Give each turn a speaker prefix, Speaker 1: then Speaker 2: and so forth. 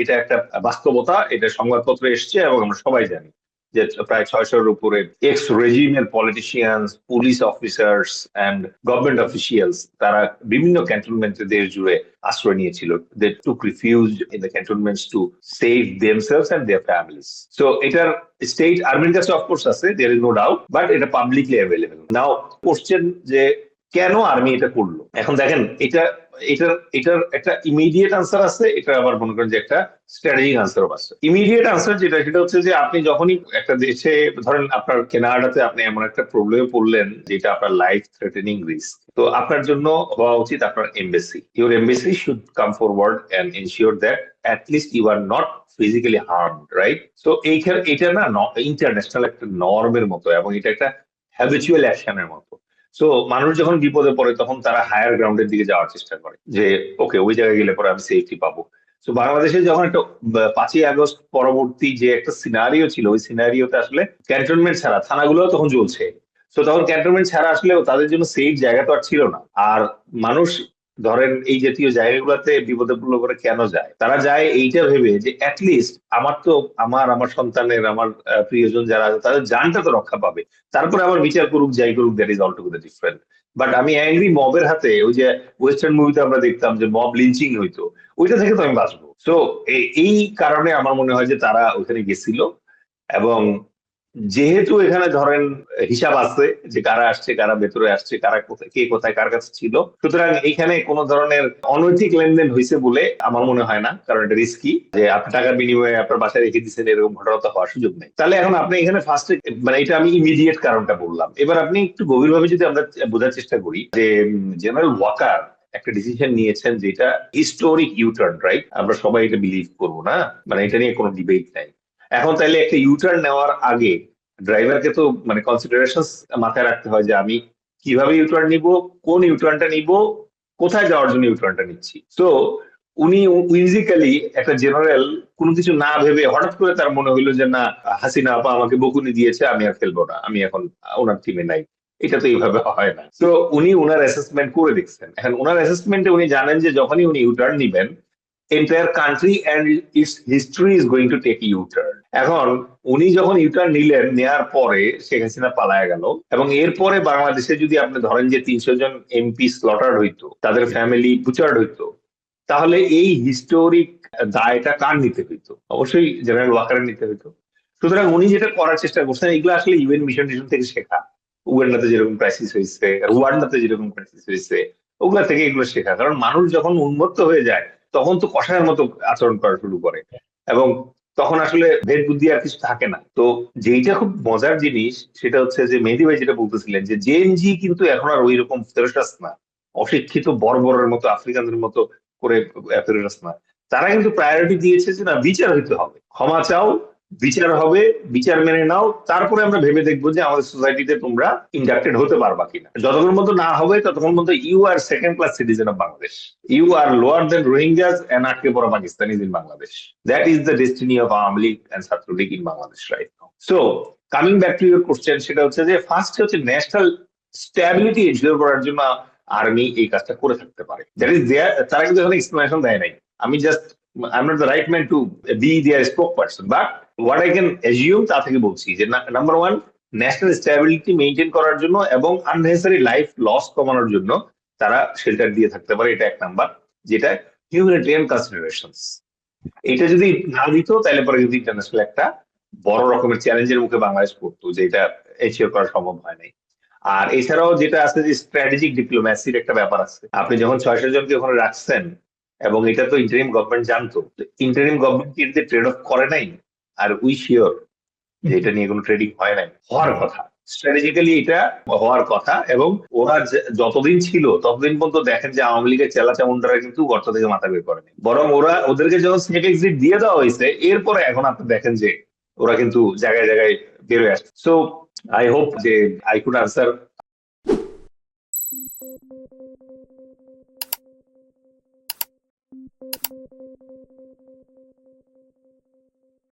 Speaker 1: এটা একটা বাস্তবতা, এটা সংবাদপত্রে এসছে এবং আমরা সবাই জানি যে প্রায় ছয়শোর উপরে ex রেজিমের politicians police officers and government officials তারা বিভিন্ন ক্যান্টনমেন্টে দেশ জুড়ে আশ্রয় নিয়েছিল। They took refuge in the cantonments to save themselves and their families so এটার স্টেট আর্মির কাছে অফকোর্স আছে there is no doubt but এটা পাবলিকলি অ্যাভেলেবল নাও কোশ্চেন যে কেন আর্মি এটা করল? এখন দেখেন, এটা, এটার এটার একটা ইমিডিয়েট আনসার আছে, এটা আবার মনে করেন যে একটা স্ট্র্যাটেজিক আনসারও আছে। ইমিডিয়েট আনসার যেটা, সেটা হচ্ছে যে আপনি যখনই একটা দেশে, ধরেন আপনার কেনাডাতে আপনি এমন একটা প্রবলেমে পড়লেন, যেটা আপনার লাইফ থ্রেটেনিং রিস্ক তো আপনার জন্য হওয়া উচিত আপনার embassy your embassy should come forward and ensure that at least you are not physically harm right তো এইখানে এটা না ইন্টারন্যাশনাল একটা নর্মের মতো, এবং এটা একটা হ্যাবিচুয়াল অ্যাকশনের মতো। সো মানুষ যখন বিপদে পড়ে, তখন তারা হায়ার গ্রাউন্ডের দিকে যাওয়ার চেষ্টা করে যে ওকে ওই জায়গায় গেলে পরে আমি সেফটি পাবো। তো বাংলাদেশে যখন একটা পাঁচই আগস্ট পরবর্তী যে একটা সিনারিও ছিল, ওই সিনারিওতে আসলে ক্যান্টনমেন্ট ছাড়া থানাগুলো তখন চলছে তো তখন ক্যান্টনমেন্ট ছাড়া আসলে তাদের জন্য সেফ জায়গা তো আর ছিল না। আর মানুষ ধরেন এই জাতীয় জায়গাগুলোতে বিপদে করে কেন যায়? তারা যায় এইটা ভেবে যে অ্যাটলিস্ট আমার তো আমার আমার সন্তানের, আমার প্রিয়জন যারা আছে তাদের জানটা তো রক্ষা পাবে। তারপরে আবার বিচার করুক, যাই করুক that is all together different but আমি অ্যাংরি মবের হাতে ওই যে ওয়েস্টার্ন মুভিতে আমরা দেখতাম যে মব লিঞ্চিং হইতো, ওইটা থেকে তো আমি বাঁচবো। তো এই কারণে আমার মনে হয় যে তারা ওখানে গেছিল এবং যেহেতু এখানে ধরেন হিসাব আছে যে কারা আসছে, কারা ভেতরে আসছে, কারা কোথায়, কে কোথায়, কার কাছে ছিল, সুতরাং এখানে কোন ধরনের অনৈতিক লেনদেন হয়েছে বলে আমার মনে হয় না, কারণ এটা রিস্কি যে আপনি টাকার বিনিময়ে আপনার বাসায় রেখে দিচ্ছেন এরকম ঘটনা তো হওয়ার সুযোগ নেই। তাহলে এখন আপনি এখানে ফার্স্টে মানে এটা আমি ইমিডিয়েট কারণটা বললাম। এবার আপনি একটু গভীরভাবে যদি আমরা বোঝার চেষ্টা করি যে জেনারেল ওয়াকার একটা ডিসিশন নিয়েছেন যেটা হিস্টোরিক ইউটার্ন রাইট আমরা সবাই এটা বিলিভ করব না মানে এটা নিয়ে কোনো ডিবেট নাই। এখন তাইলে একটা ইউটার্ন নেওয়ার আগে ড্রাইভারকে তো মানে কনসিডারেশন মাথায় রাখতে হয় যে আমি কীভাবে ইউটার্ন নিব, কোন ইউটার্নটা নিব, কোথায় যাওয়ার জন্য ইউটার্নটা নিচ্ছি। তো উনি উইজিক্যালি একটা জেনারেল কোনো কিছু না ভেবে হঠাৎ করে তার মনে হইল যে, না, হাসিনা আপা আমাকে বকুনি দিয়েছে, আমি আর খেলব না, আমি এখন ওনার টিমে নাই। এটা তো এইভাবে হয় না। তো উনি ওনার অ্যাসেসমেন্ট করে দেখছেন। এখন ওনার অ্যাসেসমেন্টে উনি জানেন যে যখনই উনি ইউটার্ন নিবেন entire country and its history is going to take U turn এখন উনি যখন ইউটার্ন নিলেন নেয়ার পরে শেখ হাসিনা পালায় গেল। এবং এরপরে বাংলাদেশে যদি আপনি ধরেন যে তিনশো জন এমপি স্লটার হইতো তাদের ফ্যামিলি বুচার্ড হইতো তাহলে এই হিস্টোরিক দায়টা কার নিতে হইতো? অবশ্যই জেনারেল ওয়াকারের নিতে হইতো। সুতরাং উনি যেটা করার চেষ্টা করছেন এগুলো আসলে ইউএন মিশন টিশন থেকে শেখা। উগান্ডাতে যেরকম ক্রাইসিস হয়েছে রুয়ান্ডাতে যেরকম ক্রাইসিস হয়েছে ওগুলা থেকে এগুলো শেখা। কারণ মানুষ যখন উন্মত্ত হয়ে যায় তখন তো কষায়ের মতো আচরণ করা শুরু করে। এবং তখন আসলে ভেদ বুদ্ধি আর কিছু থাকে না। তো যেইটা খুব মজার জিনিস, সেটা হচ্ছে যে মেহেদি ভাই যেটা বলতেছিলেন যে জেএনজি কিন্তু এখন আর ওই রকম না। অশিক্ষিত বর্বরের মতো, আফ্রিকানদের মতো করে না। তারা কিন্তু প্রায়োরিটি দিয়েছে যে না, বিচার হইতে হবে। ক্ষমা চাও বিচার হবে, বিচার মেনে নাও, তারপরে আমরা ভেবে দেখব যে আমাদের সোসাইটিতে তোমরা ইন্ডাক্টেড হতে পারবা কিনা। যতক্ষণ মতো না হবে, ততক্ষণ মতো you are second class citizen of Bangladesh you are lower than Rohingyas and আটকে পড়া Pakistanis in Bangladesh that is the destiny of Awami League and Chhatra League in Bangladesh right now so coming back to your question সেটা হচ্ছে যে first হচ্ছে national stability ensure করার জন্য army এই কাজটা করে থাকতে পারে। দ্যাট ইজ দেয়ার তারা কিন্তু এখানে এক্সপ্লেনেশন দেয় নাই। আমি just I am not the right man to be there spoke person but what I can assume তা থেকে বলছি যে number one national stability maintain করার জন্য এবং আননেসেসারি লাইফ লস কমানোর জন্য তারা শেল্টার দিয়ে থাকতে পারে, এটা এক নাম্বার যেটা হিউম্যানিটেরিয়ান কনসিডারেশন এটা যদি না দিত, তাহলে পরে যদি ইন্টারন্যাশনাল একটা বড় রকমের চ্যালেঞ্জের মুখে বাংলাদেশ পড়তো, যে এটা এনশিওর করা সম্ভব হয় নাই। আর এছাড়াও যেটা আছে যে স্ট্র্যাটেজিক ডিপ্লোম্যাসির একটা ব্যাপার আছে। আপনি যখন ছয়শো জনকে ওখানে রাখছেন এবং এটা তো ইন্টারিম গভর্নমেন্ট জানতো ইন্টারিম গভর্নমেন্ট কি ট্রেড অফ করে নাই? আর উই শিওর যে এটা নিয়ে কোনো ট্রেডিং হয় নাই, হওয়ার কথা। স্ট্র্যাটেজিক্যালি এটা হওয়ার কথা এবং ওরা যতদিন ছিল, ততদিন পর্যন্ত দেখেন যে আওয়ামী লীগের চেলা চামুন্ডারা কিন্তু গর্ত থেকে মাথা বের করেনি। বরং ওরা ওদেরকে যখন স্নেক এক্সিট দিয়ে দেওয়া হয়েছে, এরপরে এখন আপনি দেখেন যে ওরা কিন্তু জায়গায় জায়গায় বেরোয় আসছে। সো আই হোপ যে আই কুড আনসার